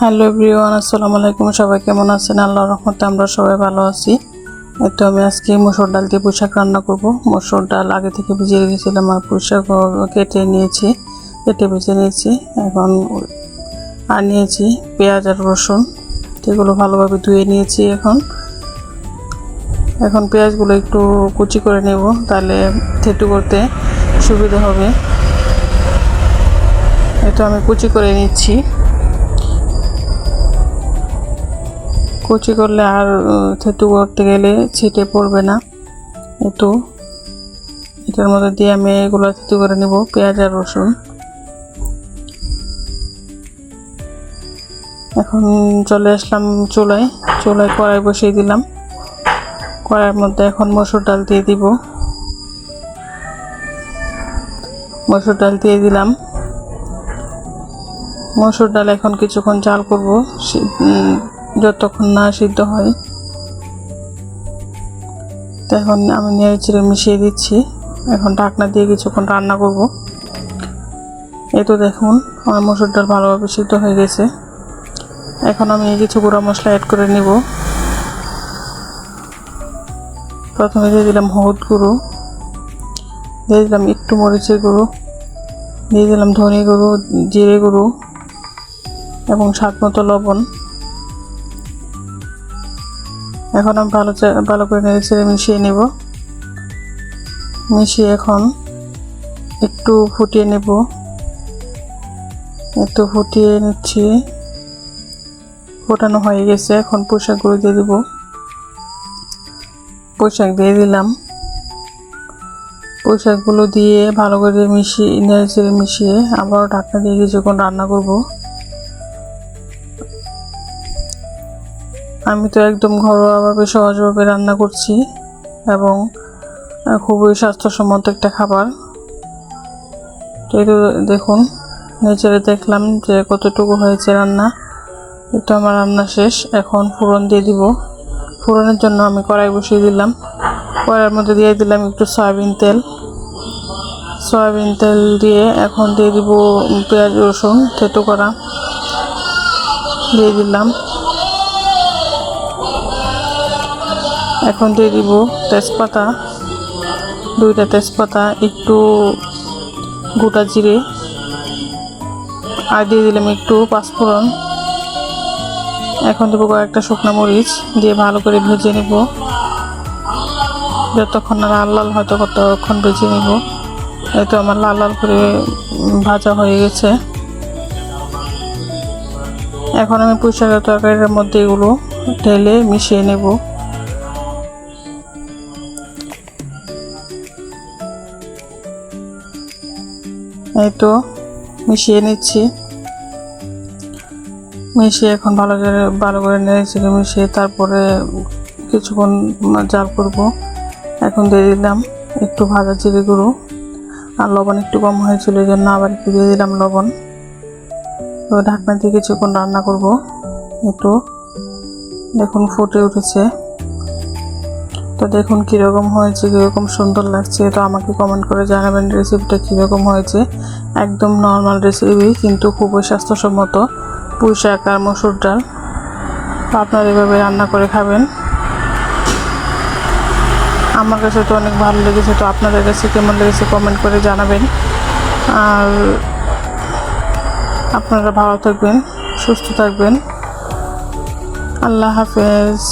Hello everyone, আসসালামু আলাইকুম। সবাই কেমন আছেন? আল্লাহর রহমতে আমরা সবাই ভালো আছি। তো আমি আজকে মসুর ডাল দিয়ে পোশাক রান্না করব। মসুর ডাল আগে থেকে ভিজিয়ে রেখেছিলাম আর পোশাক কেটে নিয়েছি, কেটে ভেজে নিয়েছি। এখন আর নিয়েছি পেঁয়াজ আর রসুন। এগুলো ভালোভাবে ধুয়ে নিয়েছি এখন। এখন পেঁয়াজগুলো একটু কুচি করে নেব, তাহলে থেটু করতে সুবিধা হবে। এটা আমি কুচি করে নিচ্ছি। কুচি করলে আর থেতু করতে গেলে ছিটে পড়বে না। একটু এটার মধ্যে দিয়ে আমি এগুলো থেতু করে নেব, পেঁয়াজ আর রসুন। এখন চলে আসলাম চুলায়। চুলায় কড়াই বসিয়ে দিলাম। কড়াইয়ের মধ্যে এখন মসুর ডাল দিয়ে দিব। মসুর ডাল দিয়ে দিলাম। মসুর ডাল এখন কিছুক্ষণ চাল করব। যতক্ষণ না সিদ্ধ হয় তো এখন আমি নেড়ে চিড়ে মিশিয়ে দিচ্ছি। এখন ঢাকনা দিয়ে কিছুক্ষণ রান্না করব। এই তো দেখুন, আমার মসুর ডাল ভালোভাবে সিদ্ধ হয়ে গেছে। এখন আমি কিছু গুঁড়া মশলা অ্যাড করে নিব। প্রথমে দিয়ে দিলাম হলুদ গুঁড়ো, দিয়ে দিলাম একটু মরিচের গুঁড়ো, দিয়ে দিলাম ধনে গুঁড়ো, জিরে গুঁড়ো এবং স্বাদ মতো লবণ। এখন আমি ভালো ভালো করে নেড়ে ছেড়ে মিশিয়ে নেব। মিশিয়ে এখন একটু ফুটিয়ে নেব। একটু ফুটিয়ে নিচ্ছি। ফোটানো হয়ে গেছে, এখন পোশাকগুলো দিয়ে দিব। পোশাক দিয়ে দিলাম। পোশাকগুলো দিয়ে ভালো করে মিশিয়ে নেড়ে চেড়ে মিশিয়ে আবার ঢাকনা দিয়ে কিছুক্ষণ রান্না করব। আমি তো একদম ঘরোয়াভাবে সহজভাবে রান্না করছি এবং খুবই স্বাস্থ্যসম্মত একটা খাবার। তো দেখুন, নেচারে দেখলাম যে কতটুকু হয়েছে রান্না। এটা আমার রান্না শেষ, এখন ফোড়ন দিয়ে দিব। ফোড়নের জন্য আমি কড়াই বসিয়ে দিলাম। কড়াইয়ের মধ্যে দিয়ে দিলাম একটু সয়াবিন তেল। সয়াবিন তেল দিয়ে এখন দিয়ে দিব পেঁয়াজ রসুন, থেতো করা। দিয়ে দিলাম। এখন দিয়ে দিব তেজপাতা, দুইটা তেজপাতা, একটু গোটা জিরে, আর দিয়ে দিলাম একটু পাঁচফোড়ন। এখন দেবো কয়েকটা শুকনো মরিচ দিয়ে ভালো করে ভেজে নেব। যতক্ষণ না লাল লাল হয়তো ততক্ষণ ভেজে নেব। এই তো আমার লাল লাল করে ভাজা হয়ে গেছে। এখন আমি পুঁইশাকের তরকারির মধ্যে এগুলো ঢেলে মিশিয়ে নেব। তো, মিশিয়ে নিচ্ছি। মিশিয়ে এখন ভালো করে ভালো করে চেড়ে মিশিয়ে তারপরে কিছুক্ষণ জাল করব। এখন দিয়ে দিলাম একটু ভাজা জিরে গুঁড়ো। আর লবণ একটু কম হয়েছিল, এই জন্য আবার একটু দিয়ে দিলাম লবণ। তো ঢাকনা দিয়ে কিছুক্ষণ রান্না করব। একটু দেখুন ফুটে উঠেছে। তো দেখুন কীরকম হয়েছে, কীরকম সুন্দর লাগছে। তো আমাকে কমেন্ট করে জানাবেন রেসিপিটা কীরকম হয়েছে। একদম নর্মাল রেসিপি কিন্তু খুবই স্বাস্থ্যসম্মত পুঁই শাক আর মসুর ডাল। আপনারা এভাবে রান্না করে খাবেন। আমার কাছে তো অনেক ভালো লেগেছে, তো আপনাদের কাছে কেমন লেগেছে কমেন্ট করে জানাবেন। আর আপনারা ভালো থাকবেন, সুস্থ থাকবেন। আল্লাহ হাফেজ।